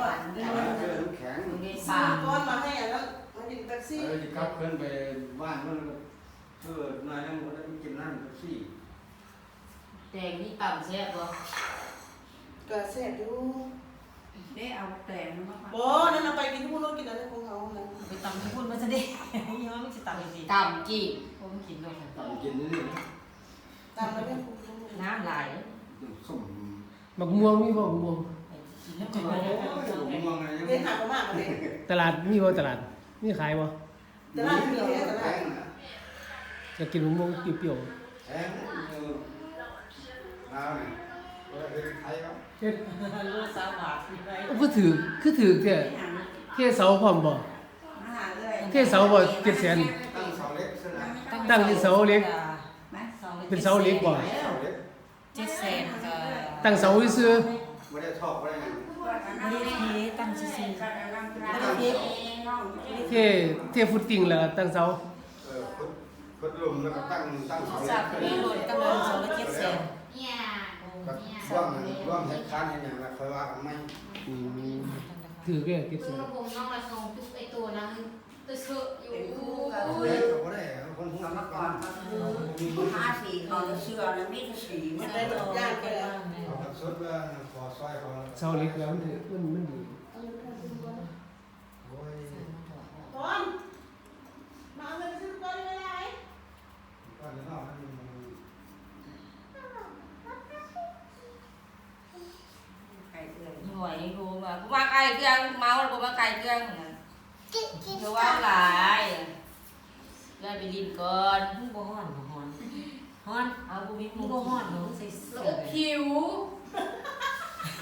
หวานเอกันอเจอน้ำแข็งมึงได้ซื้ปาอก้อนมาให้อันนั้นมาดินแท็กซี่เออจะกลับขึ้นไปบ้านเมันเพื่อนายนั่งก็ได้กินน้ำแท็กซี่แดงนี่ต่ำแซ่บบ่ก็แซ่บอยู่ได้เอาแต่งมาโบ่นั่นเอาไปกินทุกคนเรากินอะไรของเขาเนะไปตำที่พูดมาจะได้ยังไม่จะตำจริงต่ำกี่ผมกินด้วยตอนกินนี่นะตามมาแม่ครูน้ำลายส้มบักม่วงมีบ่บักม่วง กินแล้วโอ้ก็ยผมมองอะไรยังเดินหาประมาณมาเลยตลาดมีบ่ตลาดมีขายบ่แต่ร้านมีแค่แต่แพร้านงนะจะกินบักม่วงเปรี้ยวแพงเออเอาเนี่ยก็ได้ใครครับๆเฮ็ดลูกสาวหวานไปคือถือคือถือแท้เทเสาพร้อมบ่มาหาเลยเทเสาบ่700,000ตั้งเสาเล็กซะนะตั้งที่เสาเล็กเป็นเสาเล็กบ่เสาเล็กเจ็ดแสนก็ตั้งเสาซื่อไม่ได้ชอบไม่ได้ไง ไม่ได้ทีตั้งซื่อๆเทเทฟุตติ้งแล้วก็ตั้งเสาเออขุดขุดหลุมแล้วก็ตั้งตั้งเสาสัเล็บกมีรถกำลังสองเจ็ดแสนเนี่ยก็ร่วมร่วมเหตุการณ์อย่างไรเคยว่ากันไหมอืมถือแค่เก็บคืเสอผมน้องละทรงทุกไอตัวนั้นตัวเชื่ออยู่เล็กก็ไม่ได้ คนหัวนักก่อนห้าสีเขาจะเชื่อนะมีแต่สีมัมันนได้ได้แบบย่างไปแล้วเอาแบบสุดว่าขอซอยขอเสาเล็กแล้วมันถือมันมันดีโอ้ยตอนมาเอาเงินไปซื้อก้อนไม่ได้ก่อนจะนอกนั่นไก่เอื่อยหน่วยรู้มากูมาไก่เครื่องเมาแล้วกูมาไก่เครื่องนั่นเดี๋ยวว่าหลาย ย้ายไปลินก่อนๆมึงบ่ฮ้อนบ่ฮ้อนฮ้อนเอากูมีมึมุงกบ่ฮ้อนเนาะใส่เสื้อผิว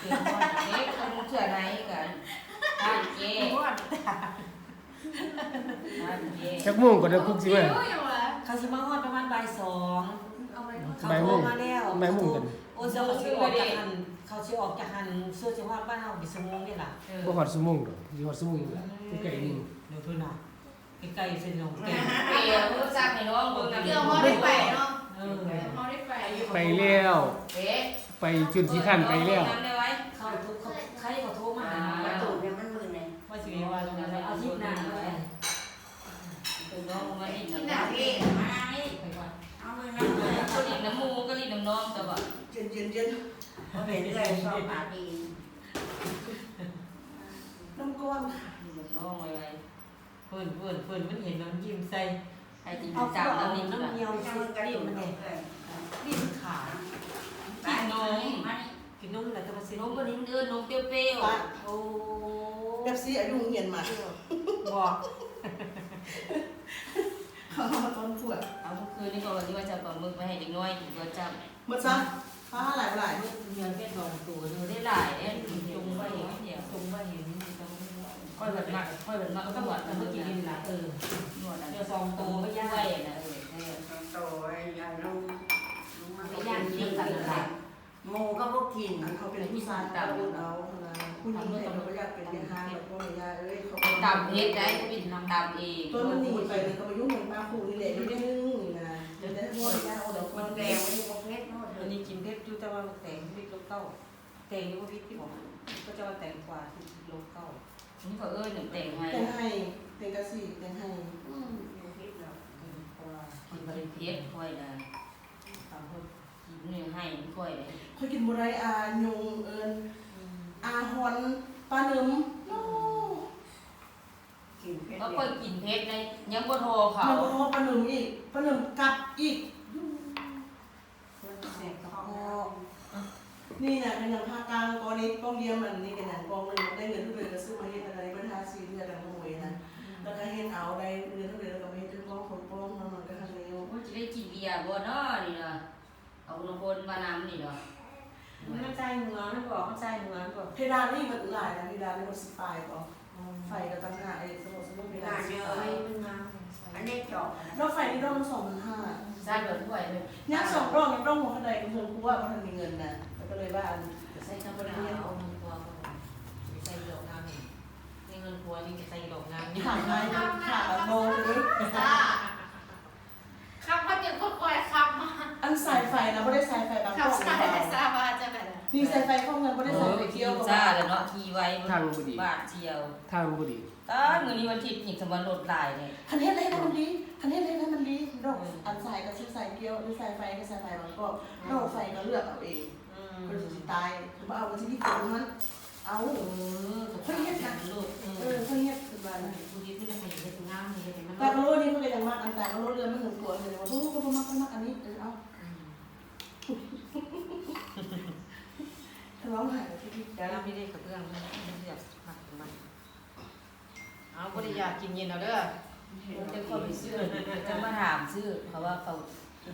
เดี๋ยวก่อนเด็กคนเชื่อไหนกันท่านเจ๊ฮ้อนท่านเจ๊จักม่วงก็ได้คุกสิผิแม่วอย่างวะเขาสิมาฮ้อนประมาณบ่ายสองเขาบ่ายโทโมรงมาแล้วบ่ายโมงกันโอ้เจ้าเขาสิออกจากหันเขาสิออกจากหันเสื้อสิฮอดบ้านเฮากี่ชั่วโมงนี่ล่ะเออบ่ฮอดชั่วโมงดอกสิฮอดชั่วโมงอยู่แล้วใกล้ๆนี่เดี๋ยวเพิ่นน่ะ ใกล้ๆเส้นนองเก่งเปรี้ยวรู้จักให้น้องเบิ่งนะเดี๋ยวเขาได้ไปเนาะเออเขาได้ไปไปแล้วเอ๊ะไปจนที่ขั้นไปแล้วน้ำได้ไว้เขาโทรเขาใครเขาโทรมาหาประตูเนี่ยมันมือไงว่าสิว่าตรงนั้นเอาทิตย์หน้าเลยเป็นน้องมาลินที่น้ำไหนน้ำพี่มาให้ไปก่อนเอามือนั่งเลยก็ลินน้ำมูก็ลินน้ำน้องแต่ว่าเย็นเย็นเย็นเขาเป็นเรื่อยชอบปาดีน้ำก้อนลินน้ำน้องอะไร เพิ่นเพิ่นเพิ่นมันเห็นน้ำยิ้มใส่ให้กินเอาจับเอาน้ำนี่น้ำเงี้ยวยังซื้อมือกระรีตุบกมันเลแน่ยรีบขากินนมกินนมแล้วก็มาซื้อนมมก็ลิ้นเดือนนมเปรี้ยวปะโอ้แบบซีอายุเหียนมาบอกเขามาต้นขวดๆเอาเมื่อคืนนี่ก็วันที่ว่าจะปลาหมึกไปให้เด็กน้อยกินก็จับหมดซะฟ้าหลายหลายเงินแค่สองตัวดูเดียวได้หลายเนี่ยจงไปเดียวตรงว่าเห็นตรง ค่อยแบบมากค่อยแบบมากก็หมวาดแต่แต่เมื่อกี้กี้นี่ละเออหนวดเดี๋ยวสองโตไม่ไม่ยายากนะเออโตยายลงลงมาไม่ย่ากที่ตัดขาดโมก็พวกกินเขาเป็นผู้ชายตาบุญเอาผู้หญิงเห็นเขาอยากเป็นแม่ค้าแบบพวกนี้เอ้ยเขาตำเพชรได้ก็เป็นนำตำเองตัวมันหนีไปเลยก็มายุ่งเหมือนปลาครูนี่แหละอยู่ได้นึ่งนะเดี๋ยวได้พวกยาเอาเดี๋ยวคมันแดแดงงไม่พวกเพชรโน่นวันนี้กินเพชรอยู่แต่ว่าแต่งพิษโลเก้าแต่งนี่ว่าพิษที่บอกก็จะว่าแต่งกว่าที่โลเก้า นี่ก็เอ้ยหนึ่งแต่งให้แต่งให้แต่งกระสีแต่งให้อืมเพชรเราเพราะว่ากินบริเพชรค่อยได้ตามคนกินเนื้อให้ค่อยได้เขากินบุไรอาญงเอิญอาฮอนปลาเนิมโอ้กินเพชรก็ค่อยกินเพชรได้ยังบ่โทรเขามันก็ปลาเนิมอีกปลาเนิมกัดอีกแสกกระเพาะนี่นะเป็นอย่างภาคกลางกอนี้กองเยี่ยมมันนี่กันอย่างกองมันได้เงินทุกเดือน เหนือมันบอกเพดานนี่มันหลายนะเพดานนี่มันสิบปลายก่อนไฟก็ตั้งหน้าไอ้สมมติสมมติเพเวดาลานสิเยบอะปลายมันงามอันนี้จอกแล้วไฟนี่ต้องสองพันห้าซาดแบบถ้วยเลยยักษ์สองรอบยังต้องหัวกระไดเงินกูว่ามันมีเงินนะแล้วก็เลยว่าอันใส่ธรรมดาเอาเงินครัวใส่ดอกงามในเงินครัวนี่ใส่ดอกงามนี่ ถามนายถามโมเลย ซ่าคำว่าเดี๋ยวก็คอยคำมา อันสายไฟนะไม่ได้สายไฟบาง คำซ่าแต่ซ่าว่าจะแบ บนี่ใส่ไฟเข้าเงินก็เอได้ใส่อไปขี่เที่ยวจ้าแล้วเนาะขี่ไว้ทางบ่ดีบ้านเที่ยวทางบ่ดีตามื้อนี้วันอาทิตย์นี่สมรถหลายเนี่ยคันเทศเลยให้มันดีคันเทศเลยให้มันดีดอกอันใส่ก็ซื้อใส่เกียวหรือใส่ไฟก็ใส่ไฟมันก็ดอกไฟก็เลือกเอาเองอืมก็สิตายคือว่าเอาไปที่ที่กินมันเอาเออค่อยเฮ็ดนะลูกเอเอออเพื่อเฮ็ดคือบ้านบางทีก็จะให้เฮ็ดงามนี่เฮ็ดให้มันแต่ก็รู้นี่เขาก็ยังมากอันแต่ก็รู้เรื่องไม่ถึงตัวเลยว่าโอ้ก็บ่มักก็มักอันนี้เออเอา ทะเลาะหายไปที่ที่เดี๋ยวเราไม่ได้กับเพื่อนมันไม่อยากหักมันเอาบ่ได้อยากกินเย็นเอาเด้อจะคนไปซื้อจะมาถามซื้อเพราะว่าเขา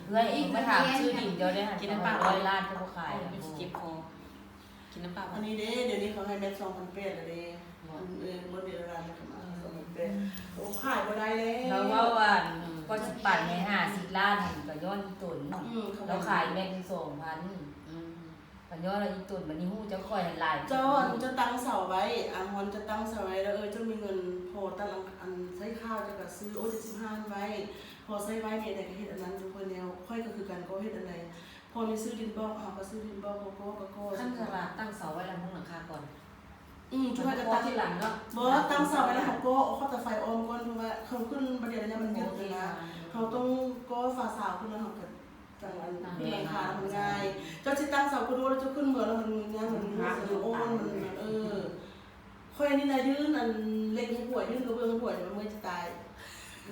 เพื่อนเองมาถามซื้อดินเดียวได้หันร้อยล้านก็บ่ขายมันสิเจ็บคอกินน้ำเปล่าอันนี้เด้เดี๋ยวนี้เขาให้แม่ซองพันเป็ดอะเด้เออเมื่อเดือนละมันมาซองพันเป็ดโอ้ขายบ่ได้แล้วเราว่าว่าก็สิปั่นใน50ล้านหันก็ย้อนอีตุนอืมเขาเราขายแม่ง2,000อืมมัน ย้อนเราอีตุนมันนี่ฮู้จะค่อยหลายเจ้าอันจะตั้งเสาไว้อันฮอนจะตั้งเสาไว้แล้วเออเจ้ามีเงินพอตั้งอันใช้ข้าวจะก็ซื้อโอ้75ไว้ พอใช้ไว้เนี่ยแต่ก็เฮ็ดอันนั้นทุกคนแนวค่อยก็คือกันก็เฮ็ดอะไรพอมีซื้อดินบอกเอาก็ซื้อดินบอกก็ก็ก็ก็ขั้นตลาดตั้งเสาไว้ลำมุงหลังคาก่อนอืมช่วยกันตั้งที่หลังเนาะบ่ตั้งเสาไว้แล้วเขาก็เอาข้อตะไฟออมก่อนเพราะว่าเขาขึ้นประเดี๋ยวนี้มันยึดเลยนะเขาต้องก็ฝาสาวขึ้นแล้วเขาก็ จังอันขึ้นหลังคามันง่ายเจ้าสิตั้งเสาก็ดูแล้วเจ้าขึ้นเหมือนแล้วมันง่ายมันมันโอ้นมันเออค่อยนี่นะยืนอันเล็กห้ป่วยยืนกระเบื้องห้ป่วมันเมื่อยจะตาย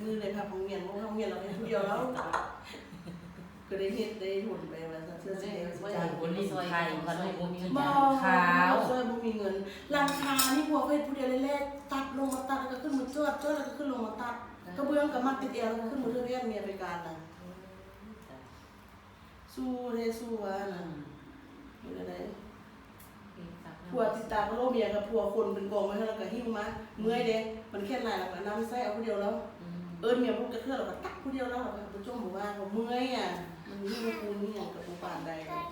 มือเลยค่ะของเมียนของของเมียนเราเป็นผู้เดียวแล้วก็ได้เฮ็ดได้หุ่นไปว่าเสื้อเสียว่าจ่ายโหลินไทยมันบ่มีบ่ขาวช่วยบ่มีเงินราคานี่พวกเฮ็ดผู้เดียวแรกๆตัดลงมาตัดแล้วก็ขึ้นมาจวดจวดแล้วก็ขึ้นลงมาตัดกระเบื้องก็มัดติดเอวแล้วก็ขึ้นมาเทื่อเวียนเมียไปการน่ะ สู้ได้สู้ว่าน่ะเฮ็ดอะไรผัวติดตามก็โลเมียกับผัวคนเป็นกองไว้แล้วก็หิ้วมาเมื่อยเด้มันแค่ไหนแล้วก็น้ำใส่เอาผู้เดียวแล้ว เอิ้นเมียพวกกระเทือเราก็ตักผู้เดียวแล้วเราก็ไปจ้องหมู่บ้านเราเมื่อยอะมันนี่มันคูนี่อย่างกับปูป่านใดเลย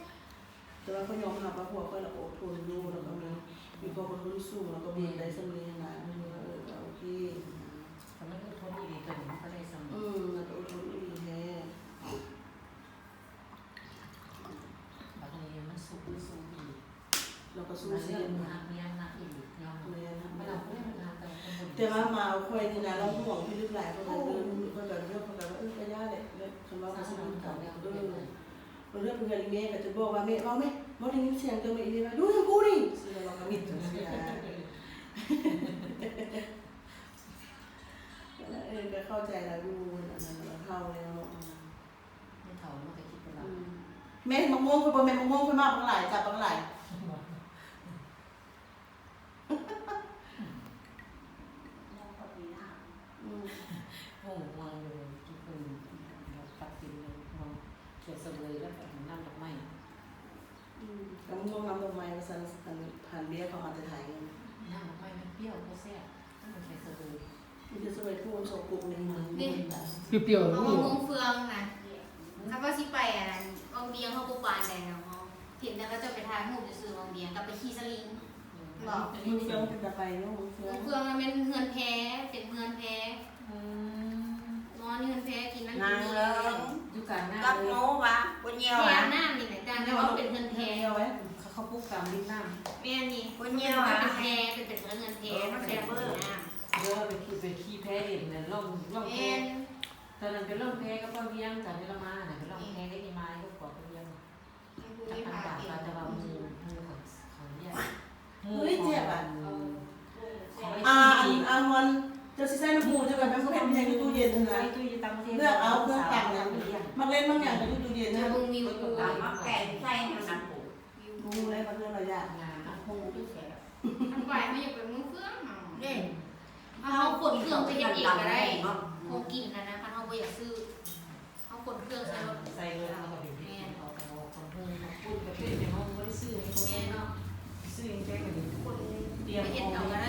แต่ว่าเขายอมรับว่าพวกก็เราก็อดทนอยู่แล้วก็มีมีความอดทนสูงแล้วก็มีได้สำเร็จนะเออก็โอเคทำให้ทนดีตัวนี้ก็ได้สำอืมมันก็อดทนดีแท้ บางทีมันสุกสูงอีก เราก็ สูเสีเรื่ยองงหนักเรียทีนะเราไม่ได้งานแต่ว่ามาเอาค่อยนี่นะเราห่วงพี่ลึกหลายคนเลยเออคนแบบเรื่องคนแบบว่าเออไปย่าเลยคำว่าสร้างเขาสสนุนุกกกักับนเรื่องเอเรื่องอมันเรื่องเพื่อนอีเมย์ก็จะบอกว่าเมย์เอาไหมบอกได้ยินเสียงเจอเมย์อีเมย์ว่าดูทางกูดิเสียงเราก็มิดเสียเออก็เข้าใจแล้วดูอันนั้นเราเข้าแล้วไม่เท่ามันก็คิดเป็นเราแม่มะม่วงคือบ่แม่มะม่วงคือมากบางหลายจับบางหลายอืม โอ้วางเลยคิดเป็นตัดสินเลยมองเขียนสเลยแล้วแบบน้ำดอกไม้ อืมแล้วมะม่วงน้ำดอกไม้มาสั่นอันผ่านเบี้ยเขามาจะถ่ายเงินน้ำดอกไม้มันเปรี้ยวก็แซ่บมันเขียนสเลยมันจะสวยพูดโชกุกในมันเปรี้ยวๆเอานี่มงเฟืองนะถ้าว่าสิไปอะนะวางเบียงเขาปูปานแดงเนาะเห็นแต่ก็จะไปทางหูจะซื้อวางเบียงกับไปขี่สลิงบอกมือเฟืองเป็นตะไปเนาะมือเฟืมองงเฟืองมันเป็นเฮือนแพ้เป็นเฮือนแพ้นอนเฮือนแพ้กินนั่นนางกินเลินี่งดูการหน้ากับเลหยนูวะคนเยี่ยวแพ้อะหน้า นี่แหละแต่แต่ว่าเป็นเฮือนแพ้เอาไว้เขาเขาปุ๊บตามลิ้นน้แม่นี่คนเยี่ยวเป็อะนแพ้เป็นเป็นเฮือนแพ้มันแพ้เบอร์น้ำเยอะไปขี้ไปขี้แพ้เห็นเนี่ยล่องล่องำแพ้แม่ตอนนั้นเป็นล่องแพ้ก็พ่อเลี้ยงแต่ไม่ละมาน่ะเป็นล่องแพ้ได้ยังไงก็ขอพ่อเลี้ยงกูจัไม่บพาต่างเองๆแต่ว่ามือมือของของเนี่ยเฮ้ยเจ็บอะของอ่าไอ้อันที่อ่ามัน จะสิใส่น้ำมูจะแบบเป็นเพชรในตู้เย็นนะตู้ยีตังประเทศเลือกเอาเครื่องต่างนะมันเล่นบางอย่างในตู้เย็นจะนะมึงมีกูตามมาแก่ใส่ให้มันปลูกมูอะไรบางเรื่องหลายอย่างงานปลูกด้วยเสียทั้งไปไม่อยากเป็นมึงเฟืองนี่เอาขนเครื่องไปเฮ็ดเองก็ได้คงกินนะนะคันเขาบ่อยากซื้อเอาขนเครื่องใส่รถใส่เลยแล้วก็เป็นที่ออกของของพูนของพูนประเภทในห้องไม่ได้ซื้อให้คนแม่เนาะเนาะซื้อแค่กันคนเตรียมเอาไว้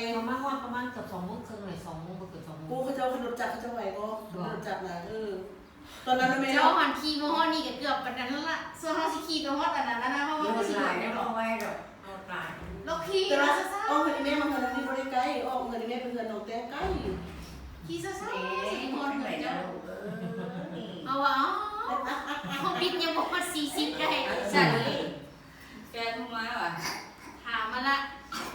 ปประมาณว่าประมาณเกือบสองโมงครึ่งเลยสองโมงก็เกือบสองโมกูงเขาจะขนมจักเขาจะไหวก็ขนมจักนะเออตอนนั้นแม่เจ้าหันขี่มาฮอดนี่ก็เกือบปานนั้นแล้วล่ะส่วนเฮาสิขี่ไปฮอดอันนั้นนะเพราะเดี๋ว่ายวเขาสิหหลาลายยไม่ได้ต้บ่องไว้หรอกเอาตายรเราขี่แต่เราว่าซ่าออกเงินแม่มาเงินนี่บ่ได้ใกล้ออกเงินแม่เป็นเงินน้องแต่ใกล้ขี่ซ่าซ่าเอ๊ะสิบคคนนเหไหนมือนจะเจ้าลูกเออเอาวะเขาปิดยังบอกว่าสี่สิบได้สั่นเลยแกทุ่มมาว่ะถามมาละ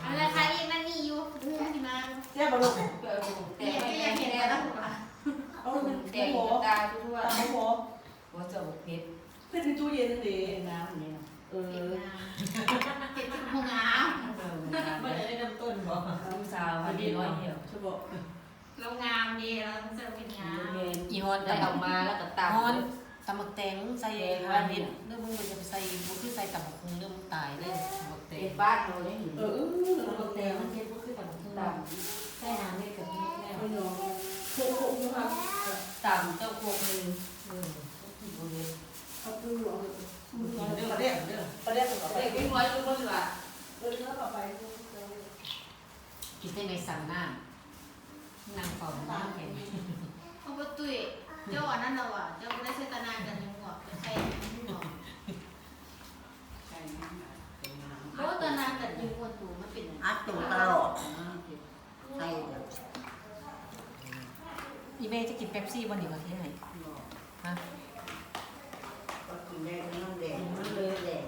อะไรใครอีกนั่นนี่อยู่บูมที่มาแซ่บบ่ลูกเออแต่เนี่ไม่ได้เห็นแล้แล้ววนะเอาเงินแต่หัวตาทั่วตาหัวหัวเจ้าเพชรเป็นในตู้เย็นนั่นเองน้ำเนี่ยเออเห็นห้องน้เออมันจะได้น้ำต้นบ่ลูกสาวมันดีร้อยเดียวจะบอกำเรางามดีเราเจอเป็นงามอีฮอนได้ออกมาแล้วก็ตำฮอนตำบักแตงใส่ฮาเห็ดเรื่องมึงมันจะไปใส่บุคือใส่ตำบักคงเรื่องมึงตายเลย แตเป็งนบ้านเราเนี่ยอยู่เออเออตำบักแตงมันเห็ดบุคือตำบักคุงใส่น้ำให้กับนี่แม่เอาเนาะโคกโคกอยู่ค่ะตำเจ้าโคกหนึ่งเออเอาตู้เอาเดี๋ยวประเดี๋ยวเดี๋ยวประเดี๋ยวต่อไปเด็กวิ่งไว้ลูกคนละเออต่อไปกินได้ไหมสั่งน้ำนั่งเฝ้าน้ำแข็งเขาบอกตุ้ยเจ้าอันนั้นเราอะเจ้าได้ใช้ตนานกันยังหัวใช่หัว ใช่ไหม เป็นน้ำเพราะว่าตนานกันยังหัวตูมันเป็นอัดตัวตลอดนะใส่แบบอีเมย์จะกินเป๊ปซี่วันนี้วันที่ไหนฮะก็กินได้น้ำแดงมันเลยแดง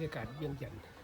บรรย